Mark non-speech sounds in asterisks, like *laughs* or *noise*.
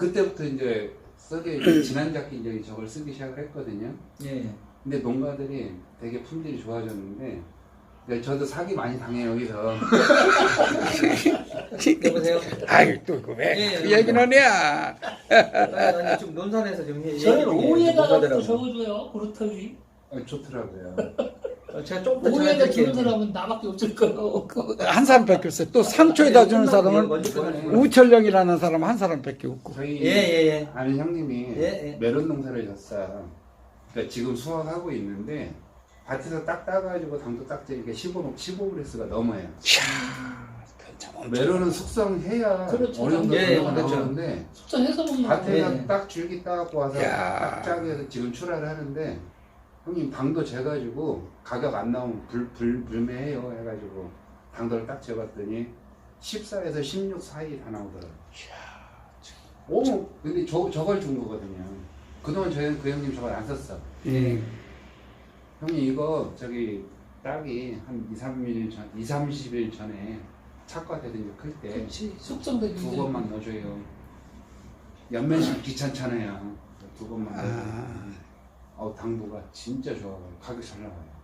그때부터 이제 쓰기 진한작기 *clears throat* 이제 저걸 쓰기 시작을 했거든요. 예. 근데 농가들이 되게 품질이 좋아졌는데 근데 저도 사기 많이 당해요 여기서. *laughs* 여보세요. 아이 또왜 예, 그 얘기는 해야. 아니, 지금 논산에서 지금 예, 저는 중에 오에다가 또. 적어줘요. 그렇다지. 어, 좋더라고요. 어, 제가 조금 더 오에다 주는. 사람은 나밖에 없을 거예요. *laughs* 한 사람 밖에 없어요. 또 상초에다 주는 사람은 먼저 꺼내주세요. 우철령이라는 사람 한 사람 밖에 없고. 저희 예, 예, 예. 아는 형님이 예, 예. 메론 농사를 졌어요. 그러니까 지금 수확하고 있는데 밭에서 딱 따가지고 당도 딱 이렇게 15 15브레스가 넘어요. 이야, 엄청. 메론은 숙성해야 그렇죠. 어느 정도 예, 정도가 그렇죠. 나오는데 숙성해서 먹는 밭에서 예. 딱 줄기 따갖고 와서 야. 딱 짜게 해서 지금 출하를 하는데 형님 당도 재가지고 가격 안 나오면 불, 불, 불매해요 해가지고 당도를 딱 재봤더니 14에서 16 사이 다 나오더라고요. 오, 근데 저, 저걸 준 거거든요. 그동안 저희는 그 형님 저걸 안 썼어. 예. 형님 이거 저기 딸이 한 2, 3일 전, 2, 30일 전에 착과 되든지 클때두 그렇지. 숙성되기 번만 넣어줘요. 연면식 귀찮잖아요. 두 번만 넣어줘요. 아, 어, 당도가 진짜 좋아요. 가격 잘 나와요.